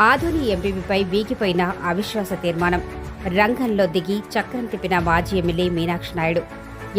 ఆధోని ఎంపీపీపై వీగిపోయిన అవిశ్వాస తీర్మానం. రంగంలో దిగి చక్రం తిప్పిన మాజీ ఎమ్మెల్యే మీనాక్షి నాయుడు.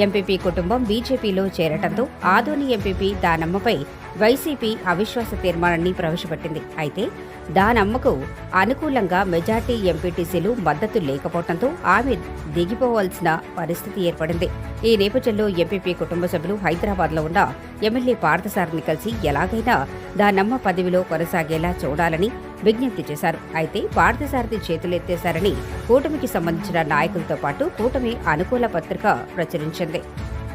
ఎంపీపీ కుటుంబం బీజేపీలో చేరటంతో ఆదోని ఎంపీపీ దానమ్మపై వైసీపీ అవిశ్వాస తీర్మానాన్ని ప్రవేశపెట్టింది. అయితే దానమ్మకు అనుకూలంగా మెజార్టీ ఎంపీటీసీలు మద్దతు లేకపోవడంతో ఆమె దిగిపోవాల్సిన పరిస్థితి ఏర్పడింది. ఈ నేపథ్యంలో ఎంపీపీ కుటుంబ సభ్యులు హైదరాబాద్లో ఉన్న ఎమ్మెల్యే పార్థసారథిని కలిసి ఎలాగైనా దానమ్మ పదవిలో కొనసాగేలా చూడాలని విజ్ఞప్తి చేశారు. అయితే పార్థసారథి చేతులెత్తేశారని కూటమికి సంబంధించిన నాయకులతో పాటు కూటమి అనుకూల పత్రిక ప్రచురించింది.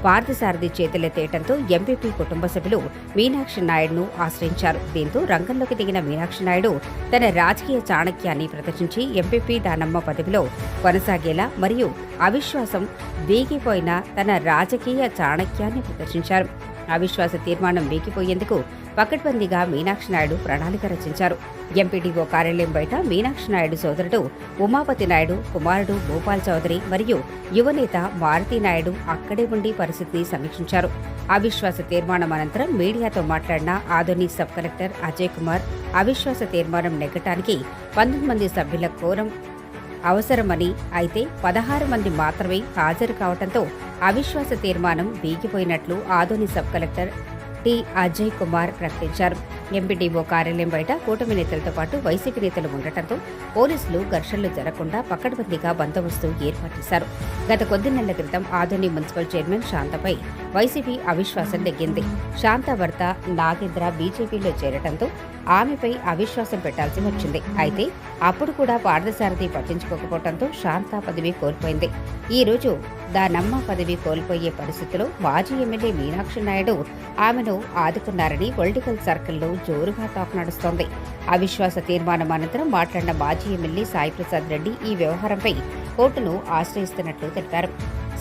పార్థసారథి చేతులెత్తేయడంతో ఎంపీపీ కుటుంబ సభ్యులు మీనాక్షి నాయుడును ఆశ్రయించారు. దీంతో రంగంలోకి దిగిన మీనాక్షి నాయుడు తన రాజకీయ చాణక్యాన్ని ప్రదర్శించి ఎంపీపీ దానమ్మ పదవిలో కొనసాగేలా మరియు అవిశ్వాసం బీగిపోయిన తన రాజకీయ చాణక్యాన్ని ప్రదర్శించారు. అవిశ్వాస తీర్మానం వీకిపోయేందుకు పకడ్బందీగా మీనాక్షి నాయుడు ప్రణాళిక రచించారు. ఎంపీడీఓ కార్యాలయం బయట మీనాక్షి నాయుడు సోదరుడు ఉమాపతి నాయుడు కుమారుడు భూపాల్ చౌదరి మరియు యువనేత మారుతి నాయుడు అక్కడే ఉండి పరిస్థితిని సమీక్షించారు. అవిశ్వాస తీర్మానం అనంతరం మీడియాతో మాట్లాడిన ఆధుని సబ్ కలెక్టర్ అజయ్ కుమార్ అవిశ్వాస తీర్మానం నెగ్గటానికి పంతొమ్మిది మంది సభ్యుల కోరం అవసరమని అయితే పదహారు మంది మాత్రమే హాజరు కావడంతో అవిశ్వాస తీర్మానం వీగిపోయినట్లు Adoni sub collector T. Ajay Kumar ప్రకటించారు. ఎంపీడీఓ కార్యాలయం బయట కూటమి నేతలతో పాటు వైసీపీ నేతలు ఉండటంతో పోలీసులు ఘర్షణలు జరగకుండా పక్కడబందీగా బందోబస్తు ఏర్పాటు చేశారు. గత కొద్ది నెలల క్రితం ఆదోని మున్సిపల్ చైర్మన్ శాంతపై వైసీపీ అవిశ్వాసం నెగ్గింది శాంత భర్త నాగేంద్ర బీజేపీలో చేరటంతో ఆమెపై అవిశ్వాసం పెట్టాల్సి వచ్చింది. అయితే అప్పుడు కూడా పార్థసారథి పట్టించుకోకపోవడంతో శాంత పదవి కోల్పోయింది. ఈ రోజు దానమ్మ పదవి కోల్పోయే పరిస్థితిలో మాజీ ఎమ్మెల్యే మీనాక్షి నాయుడు ఆమెను ఆదుకున్నారని పొలిటికల్ సర్కిల్లో జోరుగా టాక్ నడుస్తోంది. అవిశ్వాస తీర్మానం అనంతరం మాట్లాడిన మాజీ ఎమ్మెల్యే సాయి ప్రసాద్ రెడ్డి ఈ వ్యవహారంపై కోర్టును ఆశ్రయిస్తున్నట్లు తెలిపారు.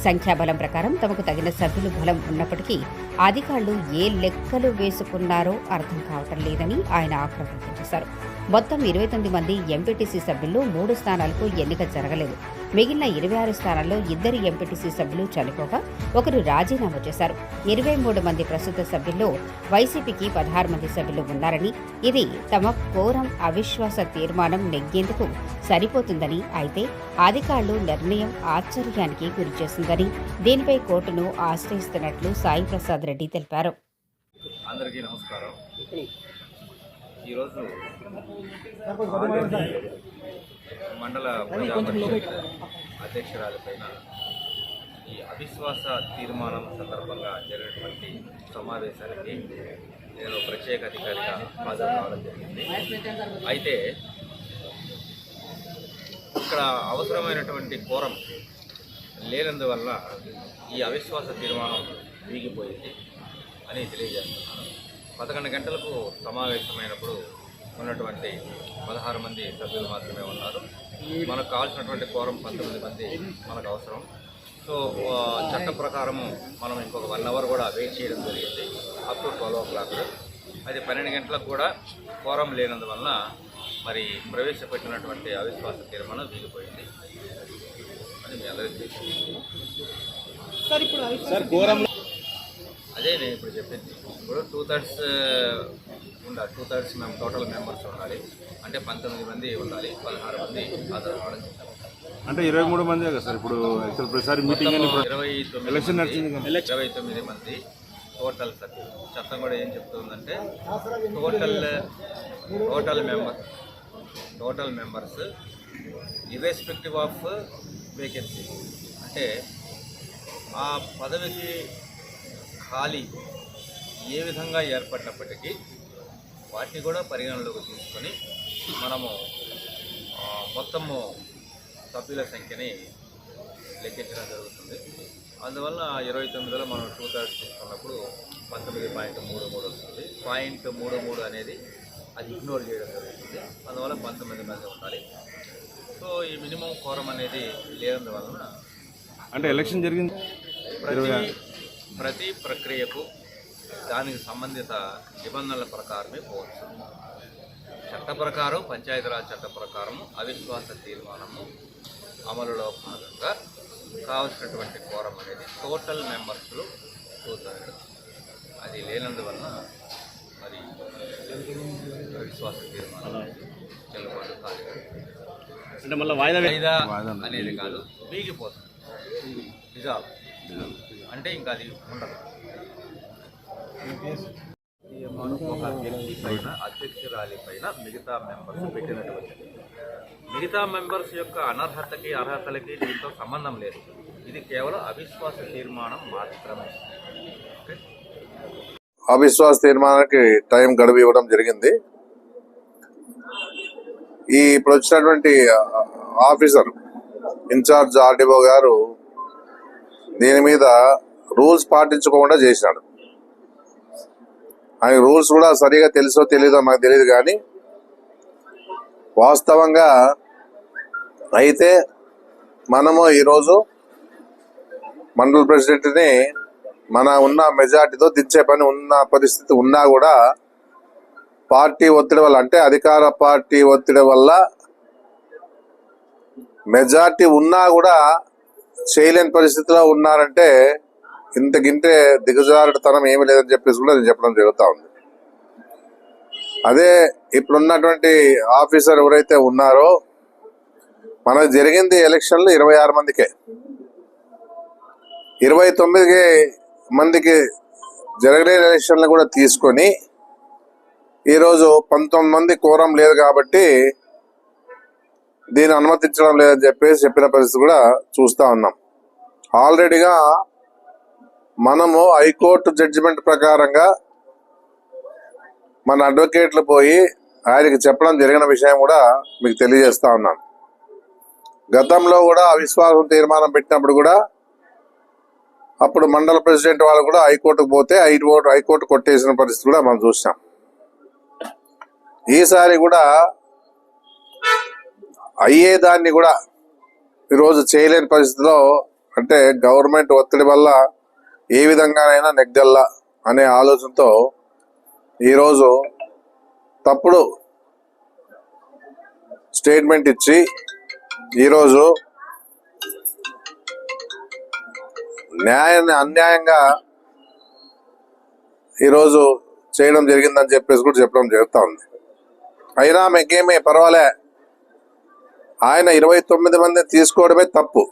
సంఖ్యాబలం ప్రకారం తమకు తగిన సభ్యులు బలం ఉన్నప్పటికీ అధికారులు ఏ లెక్కలు వేసుకున్నారో అర్థం కావటం లేదని ఆయన ఆగ్రహం వ్యక్తం చేశారు. మొత్తం ఇరవై తొమ్మిది మంది ఎంపీటీసీ సభ్యుల్లో మూడు స్థానాలకు ఎన్నిక జరగలేదు. మిగిలిన ఇరవై ఆరు స్థానాల్లో ఇద్దరు ఎంపీటీసీ సభ్యులు చనిపోగా ఒకరు రాజీనామా చేశారు. ఇరవై మూడు మంది ప్రస్తుత సభ్యుల్లో వైసీపీకి పదహారు మంది సభ్యులు ఉన్నారని ఇది తమ కోరం అవిశ్వాస తీర్మానం నెగ్గేందుకు సరిపోతుందని అయితే అధికారులు నిర్ణయం ఆశ్చర్యానికి గురిచేసిందని దీనిపై కోర్టును ఆశ్రయిస్తున్నట్లు సాయి ప్రసాద్ రెడ్డి తెలిపారు. అందరికీ నమస్కారం. ఈరోజు మండల ప్రజా పరిషత్ అధ్యక్షురాలపైన ఈ అవిశ్వాస తీర్మానం సందర్భంగా జరిగినటువంటి సమావేశానికి నేను ప్రత్యేక అధికారిగా హాజరు కావడం జరిగింది. అయితే ఇక్కడ అవసరమైనటువంటి కోరం లేనందువల్ల ఈ అవిశ్వాస తీర్మానం వీగిపోయింది అని తెలియజేస్తున్నాను. పదకొండు గంటలకు సమావేశమైనప్పుడు ఉన్నటువంటి పదహారు మంది సభ్యులు మాత్రమే ఉన్నారు. మనకు కావాల్సినటువంటి కోరం పంతొమ్మిది మంది మనకు అవసరం. సో చట్ట ప్రకారము మనం ఇంకొక వన్ అవర్ కూడా వెయిట్ చేయడం జరిగింది. Up to twelve o'clock అది పన్నెండు గంటలకు కూడా కోరం లేనందువలన మరి ప్రవేశపెట్టినటువంటి అవిశ్వాస తీర్మానం వీగిపోయింది అని మీ అందరికీ తెలుసు అదే నేను ఇప్పుడు చెప్పింది. ఇప్పుడు టూ థర్డ్స్ ఉండాలి. టూ థర్డ్స్ మేము టోటల్ మెంబర్స్ ఉండాలి. అంటే పంతొమ్మిది మంది ఉండాలి. పదహారు మంది కావడం చెప్పాము. అంటే ఇరవై మూడు మందే కదా సార్? ఇప్పుడు ప్రతిసారి మీటింగ్ ఇరవై తొమ్మిది. ఇరవై తొమ్మిది మంది టోటల్ సభ్యులు చట్టం కూడా ఏం చెప్తుందంటే total total member total members irrespective of vacancy అంటే ఆ పదవికి ఖాళీ ఏ విధంగా ఏర్పడినప్పటికీ వాటిని కూడా పరిగణలోకి తీసుకొని మనము మొత్తము సభ్యుల సంఖ్యని లెక్కించడం జరుగుతుంది. అందువల్ల ఇరవై తొమ్మిదిలో మనం టూ థర్డ్స్ తీసుకున్నప్పుడు పంతొమ్మిది పాయింట్ మూడు మూడు వస్తుంది. పాయింట్ మూడు మూడు అనేది అది ఇగ్నోర్ చేయడం జరుగుతుంది. అందువల్ల పంతొమ్మిది మంది ఉండాలి. సో ఈ మినిమం కోరం అనేది లేనందువలన అంటే ఎలక్షన్ జరిగింది. ప్రతి ప్రతి ప్రక్రియకు దానికి సంబంధిత నిబంధనల ప్రకారమే పోవచ్చు. చట్ట ప్రకారం పంచాయతీరాజ్ చట్ట ప్రకారం అవిశ్వాస తీర్మానము అమలులో భాగంగా కావలసినటువంటి కోరం అనేది టోటల్ మెంబర్స్లో టూ థర్డ్ అది లేనందువలన మరి అవిశ్వాస తీర్మానం చెల్లబడుతుంది అంటే మళ్ళీ వాయిదా వాయిదా వాయిదా అనేది కాదు వీగిపోతుంది. డిజాల్వ్ అంటే ఇంకా అది ఉండదు. పైన అధ్యక్షురాలి పైన మిగతా మెంబర్స్ పెట్టినటువంటి మిగతా మెంబర్స్ యొక్క అనర్హతకి అర్హతలకి దీంతో సంబంధం లేదు. ఇది కేవలం అవిశ్వాస తీర్మానం మాత్రమే. అవిశ్వాస తీర్మానానికి టైం గడువు ఇవ్వడం జరిగింది. ఈ ఇప్పుడు వచ్చినటువంటి ఆఫీసర్ ఇన్ఛార్జ్ ఆర్డీఓ గారు దీని మీద రూల్స్ పాటించకుండా చేసినాడు. ఆయన రూల్స్ కూడా సరిగా తెలుసో తెలీదో మాకు తెలియదు కానీ వాస్తవంగా అయితే మనము ఈరోజు మండల ప్రెసిడెంట్ని మన ఉన్న మెజార్టీతో దించే పని ఉన్న పరిస్థితి ఉన్నా కూడా పార్టీ ఒత్తిడి వల్ల అంటే అధికార పార్టీ ఒత్తిడి వల్ల మెజార్టీ ఉన్నా కూడా చేయలేని పరిస్థితిలో ఉన్నారంటే ఇంతకింటే దిగజారుడుతనం ఏమీ లేదని చెప్పేసి కూడా నేను చెప్పడం జరుగుతూ ఉంది. అదే ఇప్పుడున్నటువంటి ఆఫీసర్ ఎవరైతే ఉన్నారో మనకు జరిగింది ఎలక్షన్లు ఇరవై ఆరు మందికే. ఇరవై తొమ్మిది మందికి జరగలేని ఎలక్షన్లు కూడా తీసుకొని ఈరోజు పంతొమ్మిది మంది కోరం లేదు కాబట్టి దీన్ని అనుమతించడం లేదని చెప్పేసి చెప్పిన పరిస్థితి కూడా చూస్తూ ఉన్నాం. ఆల్రెడీగా మనము హైకోర్టు జడ్జిమెంట్ ప్రకారంగా మన అడ్వకేట్లు పోయి ఆయనకి చెప్పడం జరిగిన విషయం కూడా మీకు తెలియజేస్తా ఉన్నాను. గతంలో కూడా అవిశ్వాసం తీర్మానం పెట్టినప్పుడు కూడా అప్పుడు మండల ప్రెసిడెంట్ వాళ్ళు కూడా హైకోర్టుకు పోతే హైకోర్టు హైకోర్టు కొట్టేసిన పరిస్థితి కూడా మనం చూసాం. ఈసారి కూడా అయ్యేదాన్ని కూడా ఈరోజు చేయలేని పరిస్థితిలో అంటే గవర్నమెంట్ ఒత్తిడి వల్ల ఏ విధంగానైనా నెగ్గల్లా అనే ఆలోచనతో ఈరోజు తప్పుడు స్టేట్మెంట్ ఇచ్చి ఈరోజు న్యాయాన్ని అన్యాయంగా ఈరోజు చేయడం జరిగిందని చెప్పేసి కూడా చెప్పడం జరుగుతూ ఉంది. అయినా మీకేమీ పర్వాలే. ఆయన ఇరవై తొమ్మిది మంది తీసుకోవడమే తప్పు.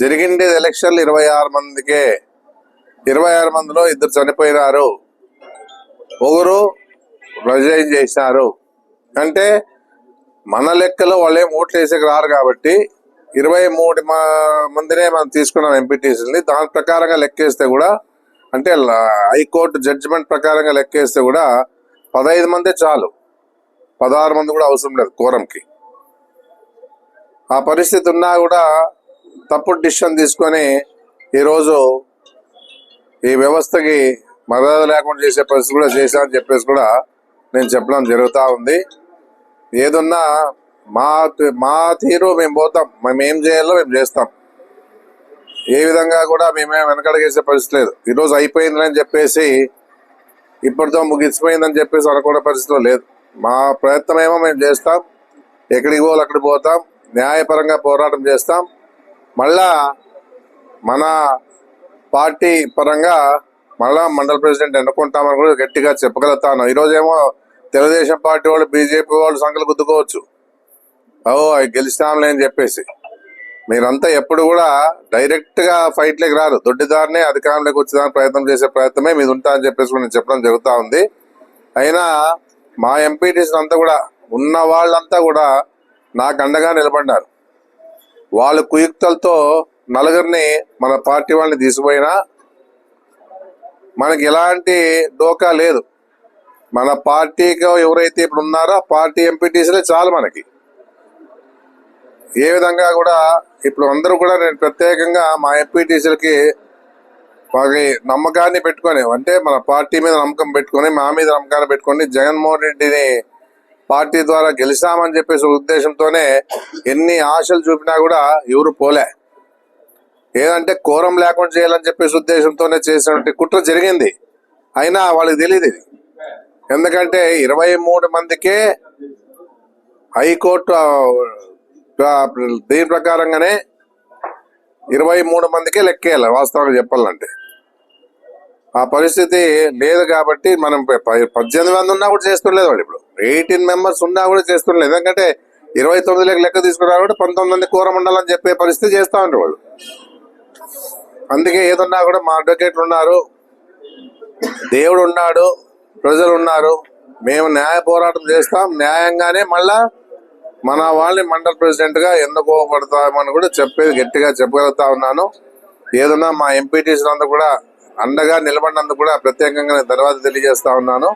జరిగిండేది ఎలక్షన్లు ఇరవై ఆరు మందికే. ఇరవై ఆరు మందిలో ఇద్దరు చనిపోయినారు. ఒకరు రిజైన్ చేసినారు. అంటే మన లెక్కలో వాళ్ళేం ఓట్లు వేసేకి రారు కాబట్టి ఇరవై మూడు మా- మందినే మనం తీసుకున్నాం ఎంపీటీసీని దాని ప్రకారంగా లెక్కేస్తే కూడా అంటే హైకోర్టు జడ్జిమెంట్ ప్రకారంగా లెక్కేస్తే కూడా పదహైదు మందే చాలు. పదహారు మంది కూడా అవసరం లేదు కోరంకి. ఆ పరిస్థితి ఉన్నా కూడా తప్పుడు డిసిషన్ తీసుకొని ఈరోజు ఈ వ్యవస్థకి మర్యాద లేకుండా చేసే పరిస్థితి కూడా చేశామని చెప్పేసి కూడా నేను చెప్పడం జరుగుతూ ఉంది. ఏదున్నా మా మా తీరు మేము పోతాం. మేము ఏం చేయాలో మేము చేస్తాం. ఏ విధంగా కూడా మేమేం వెనకడగేసే పరిస్థితి లేదు. ఈరోజు అయిపోయిందని చెప్పేసి ఇప్పటితో ముగిసిపోయిందని చెప్పేసి అనుకునే పరిస్థితిలో లేదు. మా ప్రయత్నం ఏమో మేము చేస్తాం. ఎక్కడికి పోవాలి అక్కడికి పోతాం. న్యాయపరంగా పోరాటం చేస్తాం. మళ్ళా మన పార్టీ పరంగా మళ్ళా మండల ప్రెసిడెంట్ ఎన్నుకుంటామని కూడా గట్టిగా చెప్పగలుగుతాను. ఈరోజేమో తెలుగుదేశం పార్టీ వాళ్ళు బీజేపీ వాళ్ళు సంఖ్యలు గుద్దుకోవచ్చు. ఓ అవి గెలిచినాంలే అని చెప్పేసి. మీరంతా ఎప్పుడు కూడా డైరెక్ట్గా ఫైట్లోకి రారు. దొడ్డిదారినే అధికారంలోకి వచ్చేదానికి ప్రయత్నం చేసే ప్రయత్నమే మీద ఉంటా అని చెప్పేసి నేను చెప్పడం జరుగుతూ ఉంది. అయినా మా ఎంపీటీస్ అంతా కూడా ఉన్న వాళ్ళంతా కూడా నాకు అండగా నిలబడ్డారు వాళ్ళ కుయుక్తలతో నలుగురిని మన పార్టీ వాళ్ళని తీసిపోయినా మనకి ఎలాంటి డోకా లేదు. మన పార్టీకి ఎవరైతే ఇప్పుడు ఉన్నారో పార్టీ ఎంపీటీసీలే చాలు మనకి. ఏ విధంగా కూడా ఇప్పుడు అందరూ కూడా నేను ప్రత్యేకంగా మా ఎంపీటీసీలకి వారి నమ్మకాన్ని పెట్టుకొని అంటే మన పార్టీ మీద నమ్మకం పెట్టుకొని మా మీద నమ్మకాన్ని పెట్టుకొని జగన్మోహన్ రెడ్డిని పార్టీ ద్వారా గెలిచామని చెప్పేసి ఉద్దేశంతోనే ఎన్ని ఆశలు చూపినా కూడా ఎవరు పోలే. ఏదంటే కోరం లేకుండా చేయాలని చెప్పేసి ఉద్దేశంతోనే చేసినటువంటి కుట్ర జరిగింది. అయినా వాళ్ళకి తెలియదు ఎందుకంటే ఇరవై మూడు మందికే హైకోర్టు దీని ప్రకారంగానే ఇరవై మూడు మందికే లెక్కేయాలి వాస్తవంగా చెప్పాలంటే. ఆ పరిస్థితి లేదు కాబట్టి మనం ప- పద్దెనిమిది మంది ఉన్నా కూడా చేస్తుండలేదు వాళ్ళు ఇప్పుడు. ఎయిటీన్ మెంబర్స్ ఉన్నా కూడా చేస్తుండలేదు. ఎందుకంటే ఇరవై తొమ్మిదిలోకి లెక్క తీసుకురా కూడా పంతొమ్మిది మంది కూర ఉండాలని చెప్పే పరిస్థితి చేస్తా ఉంటారు వాళ్ళు అందుకే ఏదున్నా కూడా మా అడ్వకేట్లు ఉన్నారు. దేవుడు ఉన్నాడు ప్రజలు ఉన్నారు. మేము న్యాయ పోరాటం చేస్తాం. న్యాయంగానే మళ్ళా మన వాళ్ళని మండల ప్రెసిడెంట్గా ఎన్నుకోబడతామని కూడా చెప్పేది గట్టిగా చెప్పగలుగుతా ఉన్నాను. ఏదన్నా మా ఎంపీటీసీలందరూ కూడా అండగా నిలబడినందుకు కూడా ప్రత్యేకంగా నేను తర్వాత తెలియజేస్తా ఉన్నాను.